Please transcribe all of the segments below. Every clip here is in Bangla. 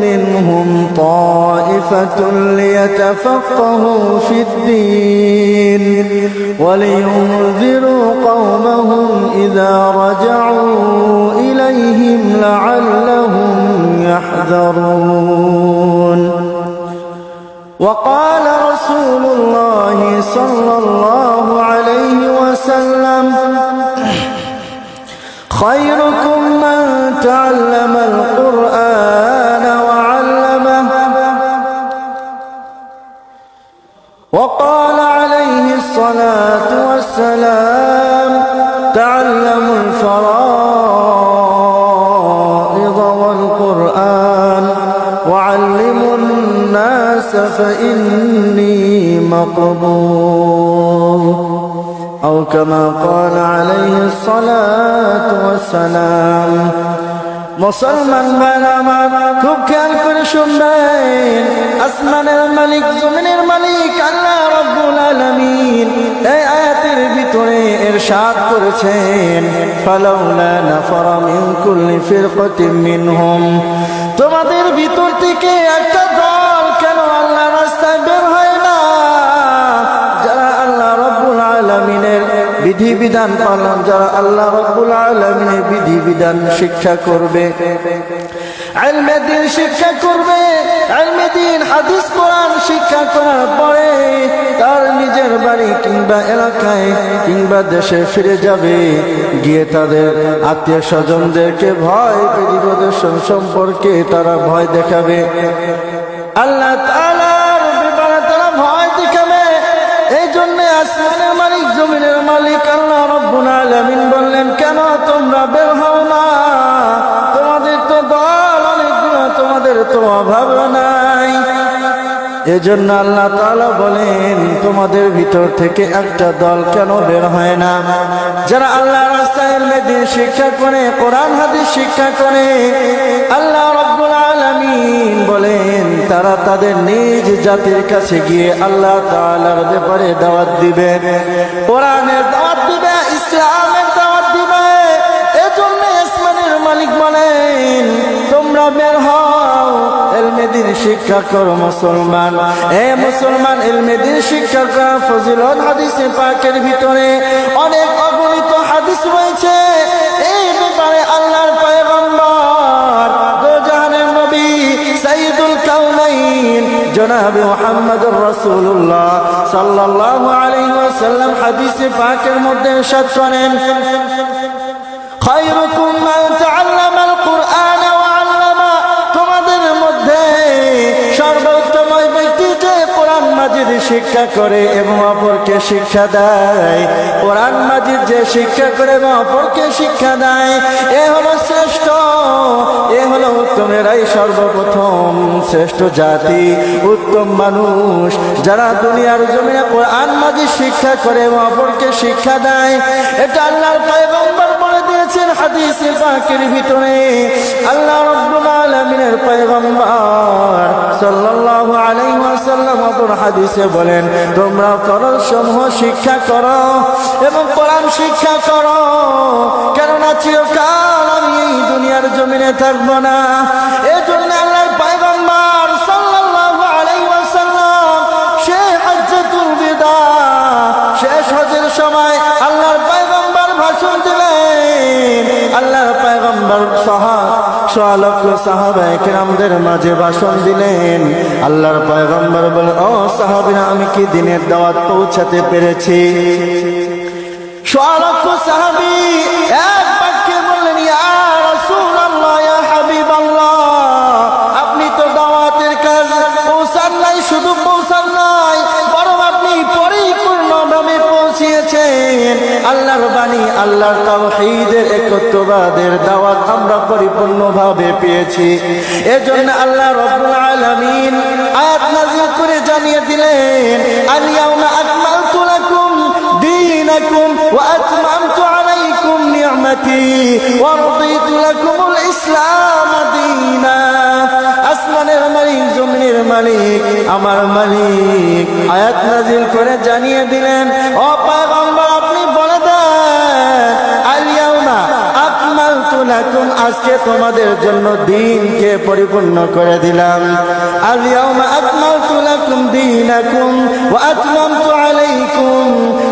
منهم طائفة ليتفقهوا في الدين ولينذروا قومهم إذا رجعوا إليهم لعلهم يحذرون. وقال رسول الله صلى الله عليه وسلم خيركم من تعلم القرآن الناس فإني مقبول أو كما قال عليه الصلاة والسلام মুসলমান ভাইরা আমার খুব খেয়াল করে শুনবেন আসমানের মালিক জমিনের মালিক আল্লাহ রব্বুল আলামিন এই আয়াতের ভিতরে এরশাদ করেছেন ফালাউলা নাফারা মিন কুল্লি ফিরকাতিন মিনহুম তোমাদের ভিতর থেকে একটা বিধি বিধান পালন, যারা আল্লাহ রব্বুল আলামিনের বিধি বিধান শিক্ষা করবে শিক্ষা করবে তার নিজের বাড়ি কিংবা এলাকায় কিংবা দেশে ফিরে যাবে। গিয়ে তাদের আত্মীয় স্বজনদেরকে ভয় সম্পর্কে তারা ভয় দেখাবে। আল্লাহ জমিনের মালিক। আল্লাহ রব্বুল আলামিন বললেন, কেন তোমরা বের হও না? তোমাদের তো দল অনেকগুলো, তোমাদের তো অভাব নাই। এজন্য আল্লাহ তাআলা বলেন, তোমাদের ভিতর থেকে একটা দল কেন বের হয় না? যারা আল্লাহ রাস্তায় মেদিন শিক্ষা করে, কোরআন হাদিস শিক্ষা করে, আল্লাহ রব্বুল আলামিন বলেন তারা তাদের নিজ জাতির কাছে গিয়ে আল্লাহ তাআলার ব্যাপারে দাওয়াত দিবে। কোরআনের দাওয়াত দিবে, ইসলামের দাওয়াত দিবে। এজন্য আসমানের মালিক বলেন, তোমরা বের হও শিক্ষা করো অনেক হাদিস আল্লাহর নবী কাউনাইন জনাবে মুহাম্মদুর রাসূলুল্লাহ সাল্লাল্লাহু আলাইহি ওয়াসাল্লাম হাদিসে পাকের মধ্যে ইরশাদ করেন খায়রুকুম মান তাআল্লামাল কুরআন ওয়া আল্লামা তোমাদের মধ্যে সর্বোত্তম ব্যক্তি যে কোরআন মাজিদ শিক্ষা করে এবং অপরকে শিক্ষা দেয়। কোরআন মাজিদ যে শিক্ষা করে এবং অপরকে শিক্ষা দেয়, এ হলো শ্রেষ্ঠ হলো উত্তমেরাই সর্বপ্রথম শ্রেষ্ঠ জাতি, উত্তম মানুষ। যারা দুনিয়ার জমিনে কোরআন মাঝে শিক্ষা করে এবং অপরকে শিক্ষা দেয়, এটা আল্লাহর দিয়েছেন হাদিসে পাকের ভিতরে আল্লাহ রাব্বুল আলামিনের পয়গম্বর সাল্লাল্লাহু আলাইহি ওয়াসাল্লাম অপর হাদিসে বলেন, তোমরা ফরজ সমূহ শিক্ষা করো এবং কোরআন শিক্ষা করো। কেননা চিরকাল আমি এই দুনিয়ার জমিনে থাকব না। এজন্য আল্লাহর পয়গম্বর সাল্লাল্লাহু আলাইহি ওয়াসাল্লাম সে হজ্জাতুল বিদা শেষ হজের সময় আল্লাহর পয়গম্বর সাহা, সোয়ালক্ষ সাহাবায়ে কেরামদের মাঝে ভাষণ দিলেন। আল্লাহর পয়গম্বর বলে আমি কি দিনের দাওয়াত পৌঁছাতে পেরেছি? সাহাবী এক আল্লাহর তাওহীদের একত্ববাদের দাওয়াত আমরা পরিপূর্ণভাবে পেয়েছি। এজন্য আল্লাহ রাব্বুল আলামিন আয়াত নাযিল করে জানিয়ে দিলেন আল ইয়াউমা আকমালতু লাকুম দীনাকুম ওয়া আতমামতু আলাইকুম নি'মাতি ওয়া রাদিতু লাকুমুল ইসলাম দীনা। আসমানের মালিক, জমিনের মালিক, আমার মালিক, আয়াত নাজিল করে জানিয়ে দিলেন, ও লাকুম আজকে তোমাদের জন্য দিনকে পরিপূর্ণ করে দিলাম। আলিয়াউমা আকমালতু লাকুম দীনাকুম ওয়া আতমামতু আলাইকুম।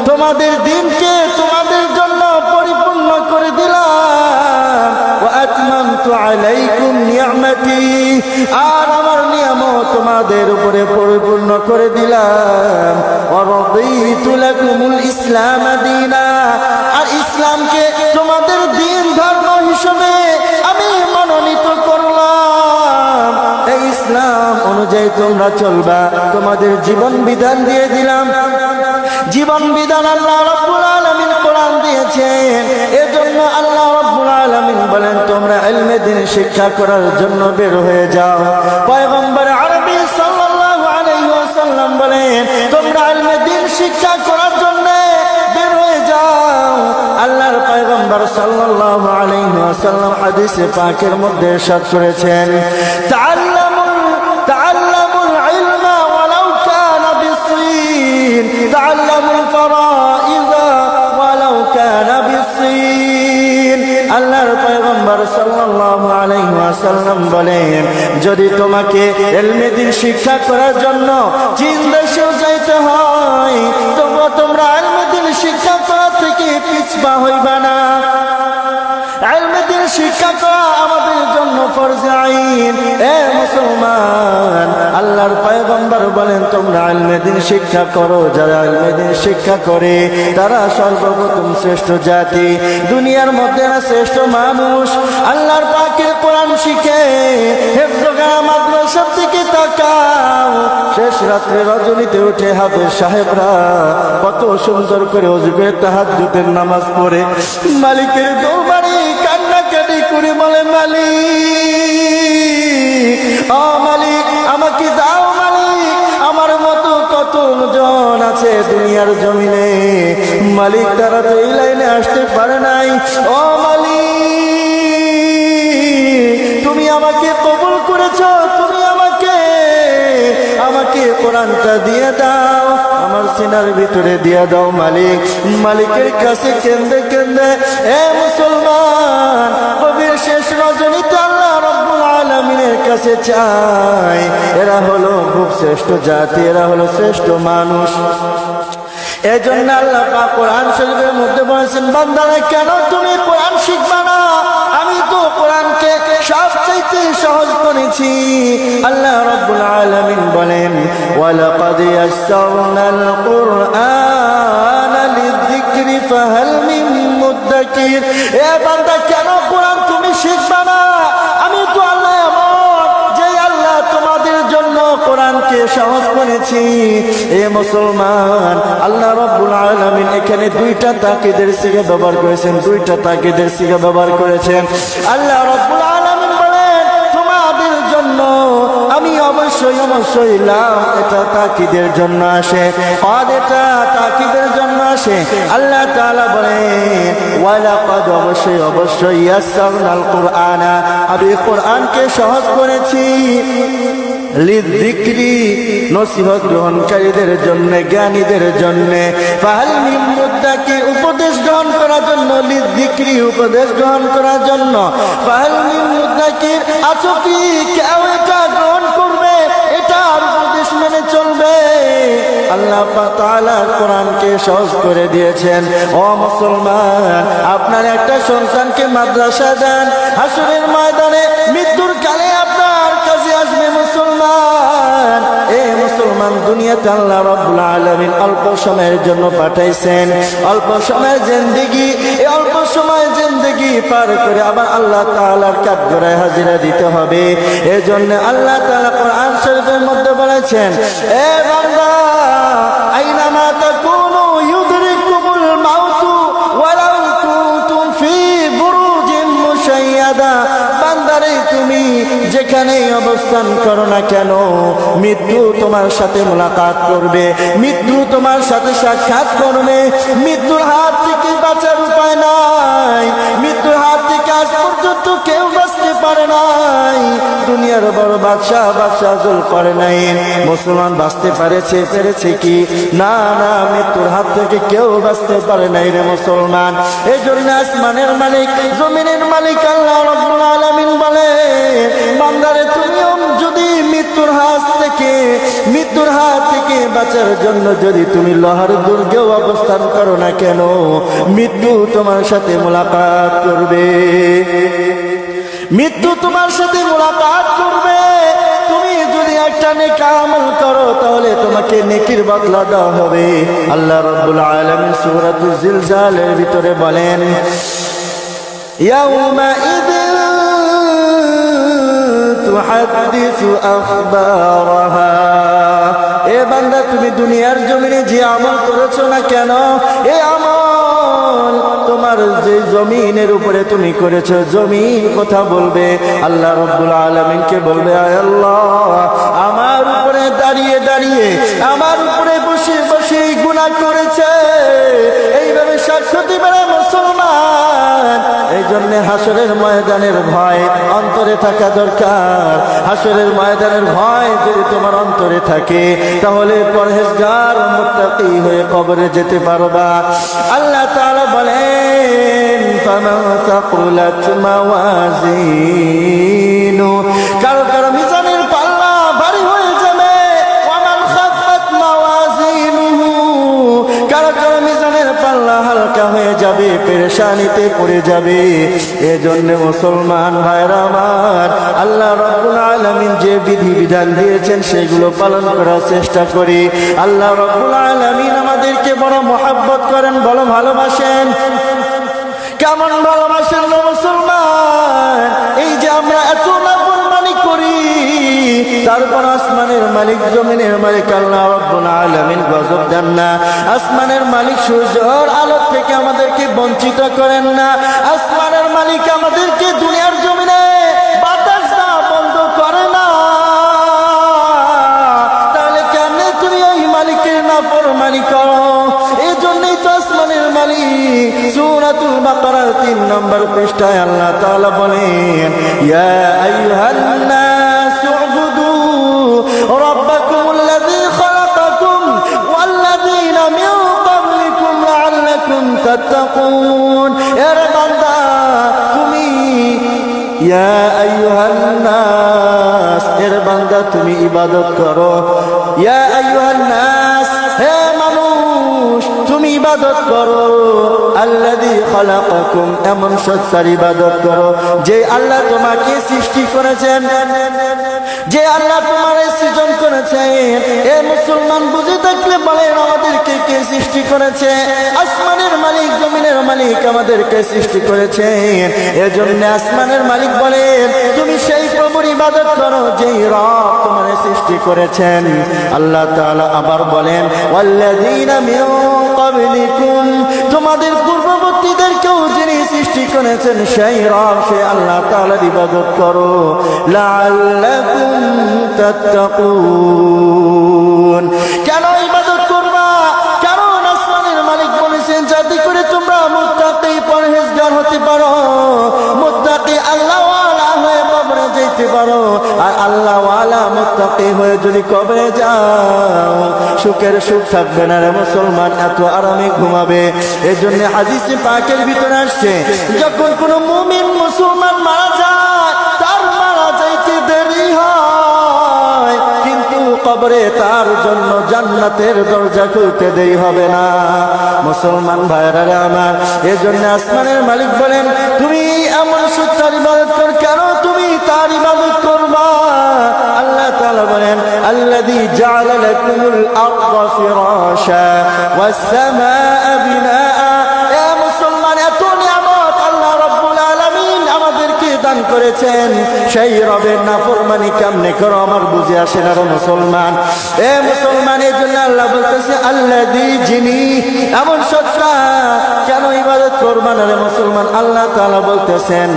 তোমাদের দিনকে তোমাদের জন্য পরিপূর্ণ করে দিলাম। ওয়া আতমামতু আলাইকুম নিয়ামতি। আর আমার নিয়ামত তোমাদের উপরে পরিপূর্ণ করে দিলাম। ওয়া রাদিতু লাকুমুল ইসলাম দীনা। আর ইসলামকে অনুযায়ী তোমরা চলবা, তোমাদের জীবন বিধান দিয়ে দিলাম। জীবন বিধান আল্লাহ রাব্বুল আলামিন কোরআন দিয়েছেন। এজন্য আল্লাহ রাব্বুল আলামিন বলেন, তোমরা ইলমে দিন শিক্ষা করার জন্য বের হয়ে যাও। পয়গম্বর আরবি সাল্লাল্লাহু আলাইহি ওয়াসাল্লাম বলেন, তোমরা ইলমে দিন শিক্ষা করার জন্য বের হয়ে যাও। আল্লাহর পয়গম্বর সাল্লাল্লাহু আলাইহি ওয়াসাল্লাম হাদিসে পাকের মধ্যে ইরশাদ করেছেন তাআল্লামুল ওয়াসাল্লাম যদি তোমাকে ইলমে দিন শিক্ষা করার জন্য চীন দেশেও যাইতে হয়, তবুও তোমরা ইলমে দিন শিক্ষা করা থেকে পিছবা হইবা না। ইলমে দিন শিক্ষা করা আমাদের জন্য ফরজে আইন। এ মুসলমান, আল্লাহর পয়গম্বর বলেন, তোমরা ইলমে দিন শিক্ষা করো, যারা ইলমে দিন শিক্ষা করে, তারা সর্বপ্রথম শ্রেষ্ঠ জাতি। দুনিয়ার মধ্যে শ্রেষ্ঠ মানুষ। আল্লাহর পাকের কোরআন শিখে হেফজগা মাদ্রাসা থেকে তাকাও। শেষ রাত্রে রজনীতে উঠে হাফেজ সাহেবরা কত সুন্দর করে অজবে তাহাজ্জুদের নামাজ পড়ে। মালিকের কান্নাকাটি করে বলে, মালিক ও মালিক, আমাকে দাও মালিক, আমার মতো কত জন আছে দুনিয়ার জমিনে। মালিক তারা তো এই লাইনে আসতে পারে নাই। ও মালিক, তুমি আমাকে কবুল করেছ, তুমি আমাকে আমাকে কোরআনটা দিয়ে দাও, আমার সিনার ভিতরে দিয়ে দাও মালিক। মালিকের কাছে কেন্দ্রে কেন্দ্রে, এ মুসলমান কাছে চাই। এরা হলো খুব শ্রেষ্ঠ জাতি, এরা হলো শ্রেষ্ঠ মানুষ। এজন্য আল্লাহ পাক কোরআন শরীফের মধ্যে বলেছেন, বান্দারা, কেন তুমি কোরআন শিখবা না? আমি তো কোরআনকে সবচাইতে সহজ করেছি। আল্লাহ রাব্বুল আলামিন বলেন, ওয়ালাকাদ ইয়াসসারনাল কুরআনা লিযিকরি ফাহাল মিন মুদ্দাকির। এ বান্দা, কেন কোরআন তুমি শিখবা না? সহজ করেছি। এ মুসলমান, আল্লাহ রব্বুল আলামিন এখানে দুইটা তাকিদের সিগে ব্যবহার করেছেন, দুইটা তাকিদের সিগে ব্যবহার করেছেন। আল্লাহ রব্বুল আলামিন বলেন, তোমাদের জন্য আমি অবশ্যই অবশ্যই লাভ এটা তাকিদের জন্য আসে পদ এটা তাকিদের জন্য আসে। আল্লাহ তাআলা বলেন, ওয়ালাকাদ অবশ্যই অবশ্যই ইয়াসসারনাল কুরআনা আমি কোরআনকে সহজ করেছি। লিযিকরি নসিহত গ্রহণকারীদের জন্য, জ্ঞানীদের জন্য। ফাহাল মুদ্দাকির উপদেশ গ্রহণ করার জন্য লিযিকরি উপদেশ গ্রহণ করার জন্য। ফাহাল মুদ্দাকির আছো কি? কেউ এটা গ্রহণ করবে? এটা উপদেশ মেনে চলবে। আল্লাহ তাআলা কোরআনকে সহজ করে দিয়েছেন। ও মুসলমান, আপনার একটা সন্তানকে মাদ্রাসা দেন হাসরের ময়দানে মৃত্যুর অল্প সময়ের জন্য পাঠাইছেন। অল্প সময়ের জিন্দেগি অল্প সময়ের জিন্দেগি পার করে আবার আল্লাহ তাআলার কাঠগড়ায় হাজিরা দিতে হবে। এজন্য আল্লাহ তালা কোরআন শরীফের মধ্যে বলেছেন অবস্থান করো না কেন? মৃত্যু তোমার সাথে মোলাকাত করবে। মৃত্যু তোমার সাথে সাক্ষাৎ করবে। মৃত্যুর হাত থেকে বাঁচার উপায় নাই। মৃত্যুর হাত থেকে আজ পর্যন্ত কেউ বাঁচতে পারে নাই। দুনিয়ার বড় বাদশাহ বাদশাহ জল করে নাই। মুসলমান বাঁচতে পারেছে, পেরেছে কি? না না, মৃত্যুর হাত থেকে কেউ বাঁচতে পারে নাই রে মুসলমান। এই জন্য আসমানের মালিক, জমিনের মালিক আল্লাহ রব্বুল আলামিন বলে, বান্দারে তুমিও মৃত্যুর হাত থেকে, মৃত্যুর হাত থেকে বাঁচার জন্য যদি তুমি লহার দুর্গেও অবস্থান করো না কেন, মৃত্যু তোমার সাথে মোলাকাত করবে। মৃত্যু তোমার সাথে মোলাকাত করবে। তুমি যদি একটা নেকা আমল করো, তাহলে তোমাকে নেকির বদলা দেওয়া হবে। আল্লাহ রব্বুল আলমী সুরাতুল জিলজালের ভিতরে বলেন ইয়া উমা ইদ তুহাদ্দিসু এ বান্দা, তুমি দুনিয়ার জমিনে যে আমল না কেন? এ আমল তোমার যে জমিনের উপরে তুমি করেছ, জমিন কথা বলবে। আল্লাহ রব্বুল আলমিনকে বলবে আল্লাহ, আমার উপরে দাঁড়িয়ে দাঁড়িয়ে, আমার উপরে বসে বসে গুণা করে। হাসরের ময়দানের ভয় অন্তরে থাকা দরকার। হাসরের ময়দানের ভয় যদি তোমার অন্তরে থাকে, তাহলে পরহেজগার মুক্তি হয়ে কবরে যেতে পারবা। আল্লাহ তারা বলেন ফামান মিজানের হালকা হয়ে যাবে, পেরেশানিতে পড়ে যাবে। এজন্য মুসলমান ভাইরা আমার, আল্লাহ রকুল আলমিন যে বিধি বিধান দিয়েছেন, সেগুলো পালন করার চেষ্টা করি। আল্লাহ রকুল আলমিন আমাদেরকে বড় মহাব্বত করেন, বড় ভালোবাসেন। কেমন ভালোবাসেন তারপর আসমানের মালিক জমিনের মালিক আল্লাহ গজব দেন না। আসমানের মালিক সূর্যর আলো থেকে আমাদেরকে বঞ্চিত করেন না। আসমানের মালিক আমাদেরকে দুনিয়ার জমিনে তো মালিক নম্বর পৃষ্ঠায় আল্লাহ বলেন তাত্তাকুন এর বান্দা, তুমি ইয়া আইয়ুহান নাস এর বান্দা, তুমি ইবাদত করো। ইয়া আইয়ুহান নাস হে মানুষ, তুমি ইবাদত করো। আল্লাযী খালাকাকুম, এমন সত্তার ইবাদত করো, যে আল্লাহ তোমাকে সৃষ্টি করেছেন। যে আল্লাহ তোমার সৃজন করেছেন এ মুসলমান বুঝে থাকলে বলেন আমাদেরকে কে সৃষ্টি করেছে? আসমানের মালিক, জমিনের মালিক আমাদেরকে সৃষ্টি করেছেন এজন্য আসমানের মালিক বলেন, তুমি সেই প্রভুর ইবাদত করো, যেই রব তোমার সৃষ্টি করেছেন। আল্লাহ তাআলা আবার বলেন, ওয়াল্লাযীনা মিন ক্বাবলিকুম, তোমাদের পূর্ববর্তীদেরকেও যিনি সৃষ্টি করেছেন সেই রব সে আল্লাহ তাআলার ইবাদত করো তাত্তাকুন। কেন ইবাদত করবা? কারণ আসমানের মালিক বলেছেন, যাতে করে তোমরা মুত্তাকি পরহেজগার হতে পারো, মুত্তাকি আল্লাহ হয়ে কবরে যেতে পারো, আর আল্লাহ ওয়ালা হয়ে যদি কবরে যাও সুখের সুখ থাকবে না রে মুসলমান, এত আরামে ঘুমাবে। এই জন্য হাদিসে পাকের ভিতরে আসছে, যখন কোনো মুমিন মুসলমান মারা যায়, তার মারা যাইতে দেরি হয়। কিন্তু কবরে তার জন্য জান্নাতের দরজা খুলতে দেরি হবে না। মুসলমান ভাইরা আমার, এজন্য আসমানের মালিক বলেন, তুমি এমন সত্যার ইবাদত কর, কেন বলেন আল্লাযী জাআলা লাকুমুল আরদা ফিরাশা ওয়াস সামাআ বিনাআ করেছেন। সেই রবের নাফরমানি কেমনে করো আমার বুঝে আসে না মুসলমান। এ মুসলমান, এই জন্য আল্লাহ বলতেছে আল্লাহ দি যিনি এমন সত্তা কেন ইবাদত করবা না রে মুসলমান? আল্লাহ তাআলা বলতেছেন,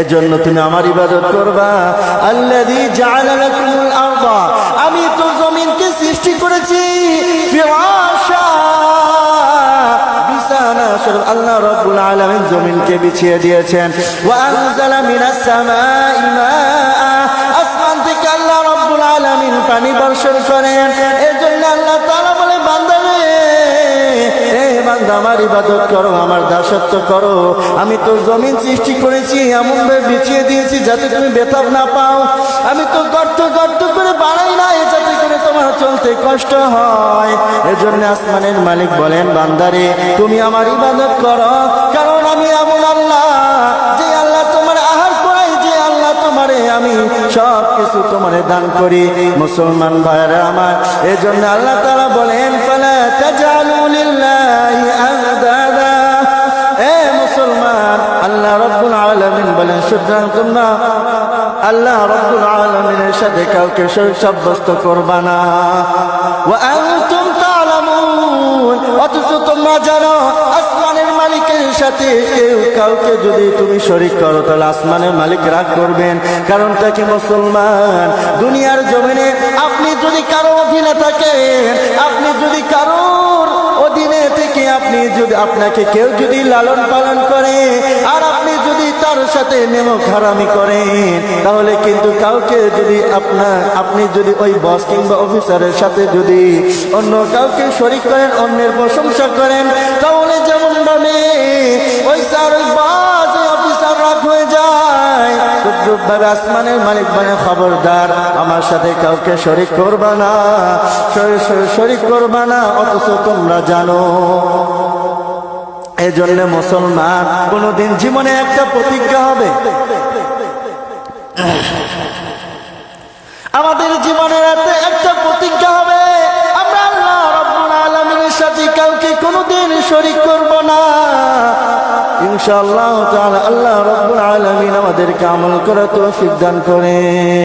এজন্য তুমি আমার ইবাদত করবা। আল্লাহ দি জাআলা লাকুমুল আমি তো জমিনকে সৃষ্টি করেছি। আল্লাহ রব্বুল আলামিন জমিনকে বিছিয়ে দিয়েছেন। ওয়া আনজালা মিনাস সামাই মা আসমান থেকে আল্লাহ রব্বুল আলামিন পানি বর্ষণ করেন। বান্দা আমার ইবাদত করো, আমার দাসত্ব করো। আমি তো জমিন সৃষ্টি করেছি, এমন ভাবে বিছিয়ে দিয়েছি যাতে তুমি বেতাব না পাও। আমি তো গর্ত গর্ত করে বাড়াই নাই, যাতে করে তোমার চলতে কষ্ট হয়। এজন্য আসমানের মালিক বলেন, বান্দারে, তুমি আমার ইবাদত করো। কারণ আমি এমন আল্লাহ, যে আল্লাহ তোমার আহার করাই যে আল্লাহ তোমারে আমি সব কিছু তোমারে দান করি। মুসলমান ভাইরা আমার, এজন্য আল্লাহ তারা বলেন আল্লাহ আলামিনের সাথে কাউকে সাব্যস্ত না। অথচ তোমরা জানো, আসমানের মালিকের সাথে কেউ কাউকে যদি তুমি শরীক করো, তাহলে আসমানের মালিক রাগ করবেন কারণটা কি মুসলমান? দুনিয়ার জমিনে আপনি যদি কারও অধীনে থাকেন, আপনি যদি কারোর অধীনে থেকে আপনি যদি আপনাকে কেউ যদি লালন পালন করে, আর আপনি তার সাথে নেমো খারামি করেন। তাহলে কিন্তু কাউকে যদি আপনার, আপনি যদি ওই বস কিংবা অফিসারের সাথে যদি অন্য কাউকে শরিক করেন, অন্যের প্রশংসা করেন, তাহলে যেমন ভাবে ওই স্যার বাস অফিসার হয়ে যায়। ভাবে আসমানের মালিক মানে খবরদার। আমার সাথে কাউকে শরিক করবা না শরীর- শরীর- শরিক করবা না, অথচ তোমরা জানো। এই জন্য মুসলমান কোনদিন জীবনে একটা প্রতিজ্ঞা হবে। আমাদের জীবনের একটা প্রতিজ্ঞা হবে। আমরা আল্লাহ আল্লাহ রব্বুল আলামিন আমাদেরকে আমল করা তৌফিক দান করে